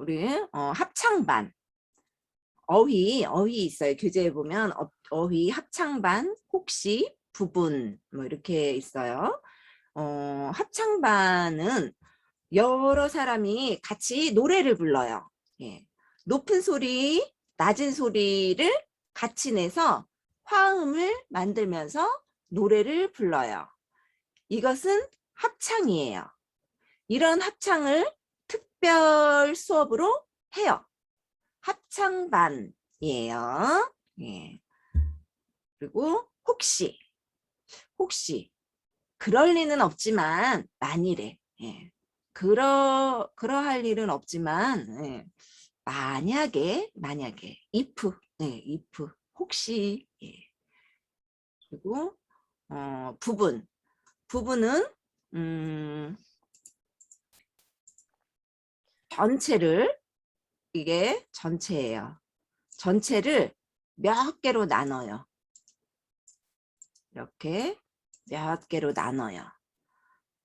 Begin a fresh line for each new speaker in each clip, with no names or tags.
우리 어, 합창반 어휘 어휘 있어요. 교재에 보면 어, 어휘 합창반 혹시 부분 뭐 이렇게 있어요. 어, 합창반은 여러 사람이 같이 노래를 불러요. 예. 높은 소리, 낮은 소리를 같이 내서 화음을 만들면서 노래를 불러요. 이것은 합창이에요. 이런 합창을 특별 수업으로 해요. 합창반이에요. 예. 그리고 혹시, 혹시, 그럴 리는 없지만, 만일에, 예. 그러, 그러할 일은 없지만, 예. 만약에, 만약에, if, 예, if, 혹시, 예. 그리고, 어, 부분. 부분은, 음, 전체를, 이게 전체예요. 전체를 몇 개로 나눠요. 이렇게 몇 개로 나눠요.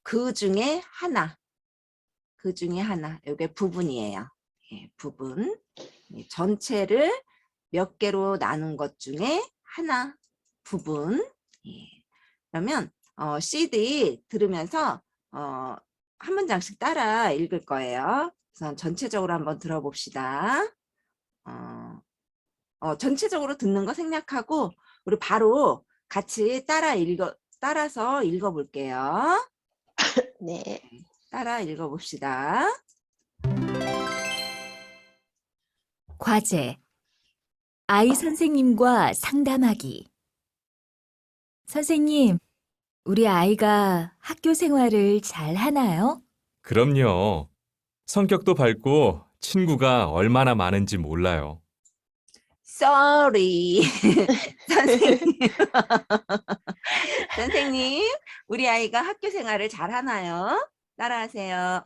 그 중에 하나, 그 중에 하나, 이게 부분이에요. 예, 부분. 예, 전체를 몇 개로 나눈 것 중에 하나, 부분. 예. 그러면 어, CD 들으면서 어, 한 문장씩 따라 읽을 거예요. 우선 전체적으로 한번 들어봅시다. 어, 어, 전체적으로 듣는 거 생략하고 우리 바로 같이 따라 읽어 따라서 읽어볼게요.
네.
따라 읽어봅시다.
과제. 아이 선생님과 상담하기. 선생님, 우리 아이가 학교 생활을 잘 하나요?
그럼요. 성격도 밝고 친구가 얼마나 많은지 몰라요.
Sorry. 선생님. 선생님, 우리 아이가 학교 생활을 잘 하나요? 따라하세요.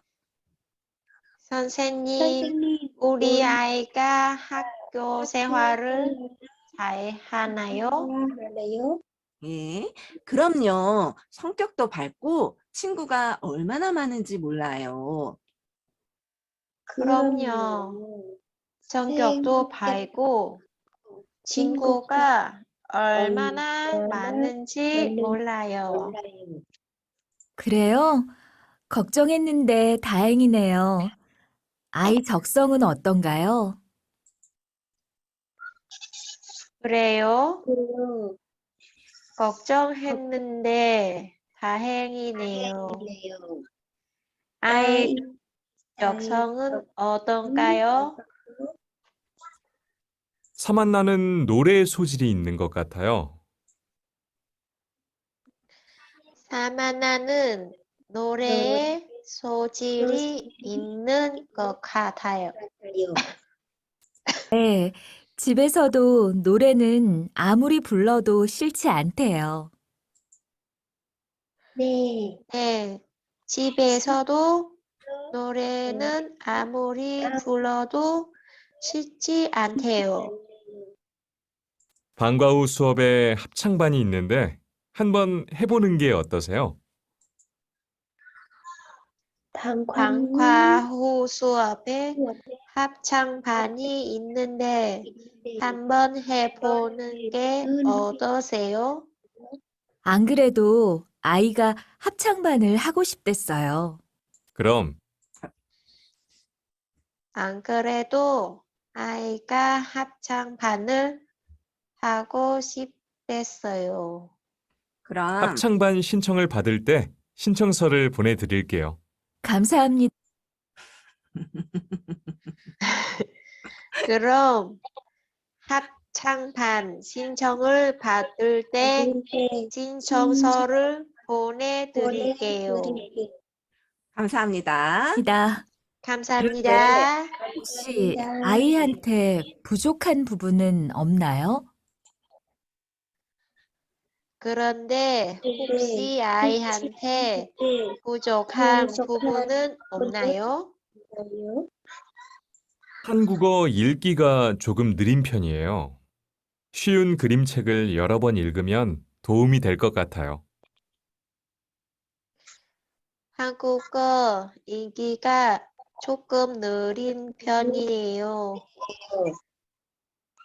선생님, 우리 아이가 학교 생활을 잘 하나요?
예, 그럼요. 성격도 밝고 친구가 얼마나 많은지 몰라요.
그럼요. 성격도 밝고 친구가 얼마나 많은지 몰라요.
그래요? 걱정했는데 다행이네요. 아이 적성은 어떤가요?
그래요? 걱정했는데 다행이네요. 아이 적성은 어떤가요?
사만나는 노래의 소질이 있는 것 같아요.
사마나는 노래에 소질이 있는 것 같아요.
네, 집에서도 노래는 아무리 불러도 싫지 않대요.
네, 집에서도 노래는 아무리 불러도 쉽지 않대요.
방과 후 수업에 합창반이 있는데 한번 해보는 게 어떠세요?
방과 후 수업에 합창반이 있는데 한번 해보는 게 어떠세요?
안 그래도 아이가 합창반을 하고 싶댔어요.
그럼
안 그래도 아이가 합창반을 하고 싶댔어요.
그럼
합창반 신청을 받을 때 신청서를 보내드릴게요.
감사합니다.
그럼 합창반 신청을 받을 때 신청서를 보내드릴게요.
감사합니다.
감사합니다.
혹시 아이한테 부족한 부분은 없나요?
그런데 혹시 아이한테 부족한 부분은 없나요?
한국어 읽기가 조금 느린 편이에요. 쉬운 그림책을 여러 번 읽으면 도움이 될 것 같아요.
한국어 읽기가 조금 느린 편이에요.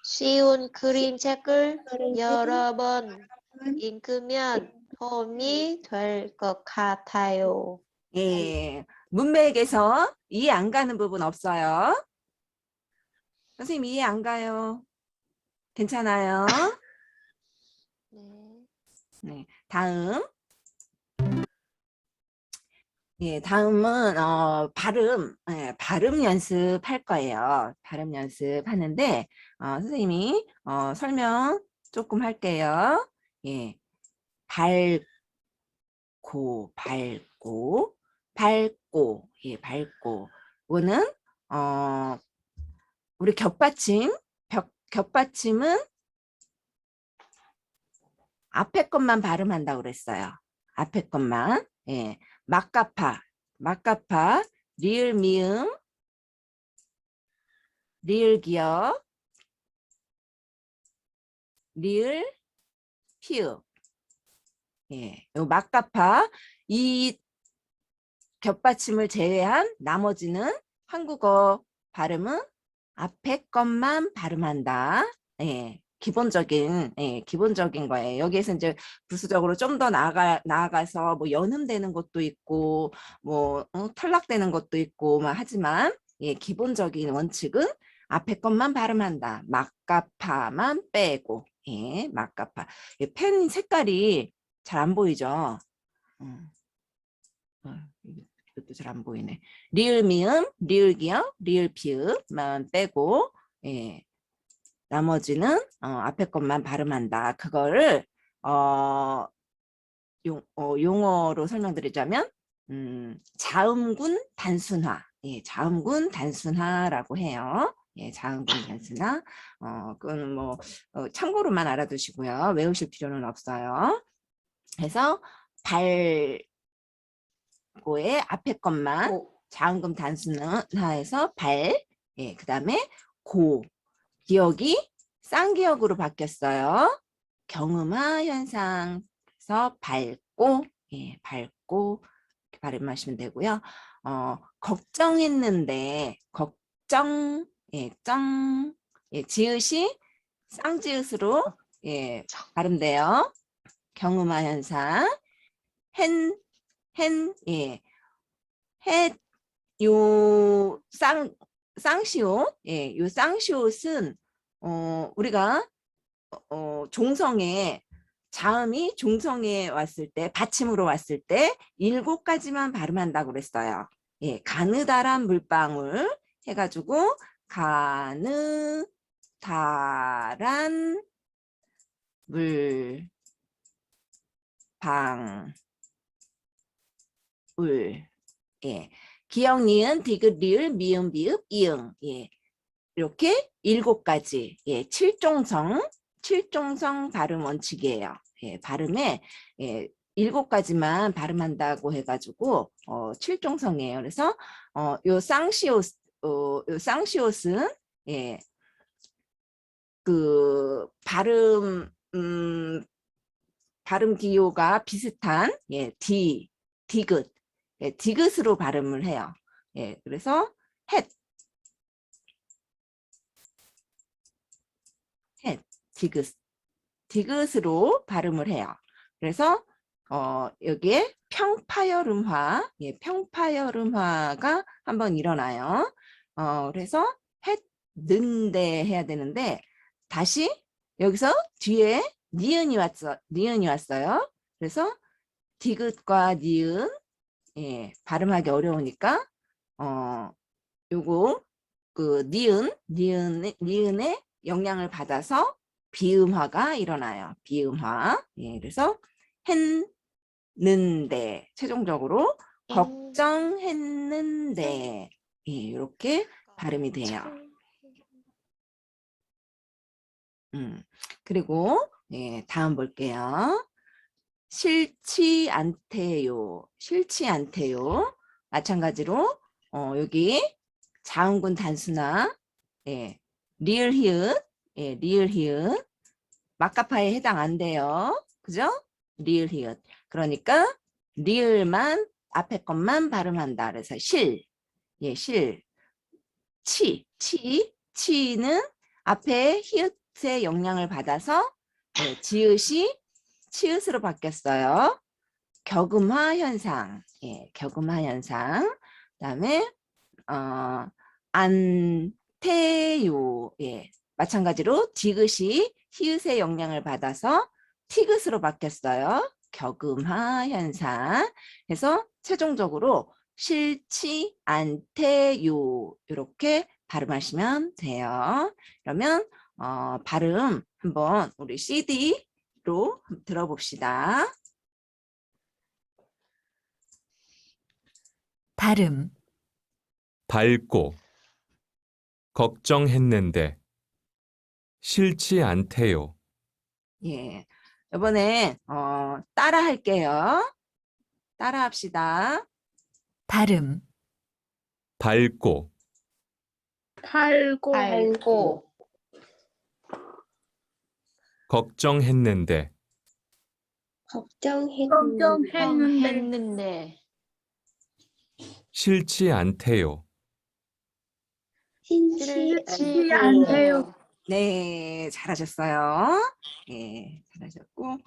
쉬운 그림책을 여러 번 읽으면 도움이 될 것 같아요.
예, 문맥에서 이해 안 가는 부분 없어요. 선생님 이해 안 가요. 괜찮아요.
네.
네, 다음. 예, 다음은 어, 발음, 예, 발음 연습할 거예요. 발음 연습하는데 어, 선생님이 어, 설명 조금 할게요. 예, 밝고, 밝고, 밝고, 예, 밝고. 이거는 어, 우리 겹받침, 벽, 겹받침은 앞에 것만 발음한다고 그랬어요. 앞에 것만. 예. 막가파, 막가파, 리을 미음, 리을 기어, 리을 피읍. 예. 요 막가파 이 겹받침을 제외한 나머지는 한국어 발음은 앞에 것만 발음한다. 예. 기본적인 예, 기본적인 거예요. 여기에서 이제 부수적으로 좀 더 나아가 나아가서 뭐 연음되는 것도 있고 뭐 어, 탈락되는 것도 있고 막 하지만 예, 기본적인 원칙은 앞에 것만 발음한다. 막가파만 빼고 예, 막가파. 예, 펜 색깔이 잘 안 보이죠? 음. 어, 이거- 이것도 잘 안 보이네. 리을 미음, 리을 기어, 리을 피읍만 빼고 예. 나머지는 어, 앞에 것만 발음한다. 그거를 어, 용, 어, 용어로 설명드리자면 음, 자음군 단순화. 예, 자음군 단순화라고 해요. 예, 자음군 단순화. 어, 그건 뭐 어, 참고로만 알아두시고요. 외우실 필요는 없어요. 그래서 발고의 앞에 것만
고,
자음금 단순화해서 발, 예, 그 다음에 고, 기억이 쌍기억으로 바뀌었어요. 경음화 현상, 그래서 밝고, 예, 밝고, 이렇게 발음하시면 되고요. 어, 걱정했는데, 걱정, 예, 정, 예, 지읒이 쌍지읒으로, 예, 발음돼요. 경음화 현상, hen, hen, 예, 해, 요, 쌍, 쌍시옷, 예, 요 쌍시옷은, 어, 우리가, 어, 어, 종성에, 자음이 종성에 왔을 때, 받침으로 왔을 때, 일곱 가지만 발음한다고 그랬어요. 예, 가느다란 물방울 해가지고, 가느다란 물방울. 예. 기역, 니은, 디귿, 리을, 미음, 비읍, 이응. 예. 이렇게 일곱 가지. 예. 칠종성, 칠종성 발음 원칙이에요. 예. 발음에 예. 일곱 가지만 발음한다고 해가지고 어, 칠종성이에요. 그래서 어, 요 쌍시옷, 어, 요 쌍시옷은 예. 그 발음 음, 발음 기호가 비슷한 예, 디, 디귿, 예, 디귿으로 발음을 해요. 예, 그래서 햇, 햇, 디귿, 디귿으로 발음을 해요. 그래서 어, 여기에 평파열음화, 예, 평파열음화가 한번 일어나요. 어, 그래서 햇, 는데 해야 되는데 다시 여기서 뒤에 니은이 왔어, 니은이 왔어요. 그래서 디귿과 니은 예, 발음하기 어려우니까 어 요거 그 니은 니은 니은의 영향을 받아서 비음화가 일어나요. 비음화. 예, 그래서 했는데 최종적으로
음.
걱정했는데 예, 이렇게 발음이 돼요. 음. 그리고 예, 다음 볼게요. 싫지 않대요. 싫지 않대요. 마찬가지로 어, 여기 자음군 단수나 예, 리을 히읗, 예, 리을 히읗 막가파에 해당 안 돼요. 그죠? 리을 히읗. 그러니까 리을만 앞에 것만 발음한다. 그래서 실, 예, 실, 치, 치, 치는 앞에 히읗의 영향을 받아서 예, 지읒이 치읒으로 바뀌었어요. 격음화 현상, 예, 격음화 현상. 그다음에 어, 안태요, 예, 마찬가지로 디귿이 히읗의 영향을 받아서 티귿으로 바뀌었어요. 격음화 현상. 그래서 최종적으로 실치 안태요 이렇게 발음하시면 돼요. 그러면 어, 발음 한번 우리 CD 로 들어봅시다.
발음,
밝고 걱정했는데 싫지 않대요.
예. 이번에 어, 따라 할게요. 따라 합시다.
발음,
밝고
팔고
알고
걱정했는데
걱정했는데
했는데
싫지 않대요.
싫지 않대요.
네, 잘하셨어요. 예, 잘하셨고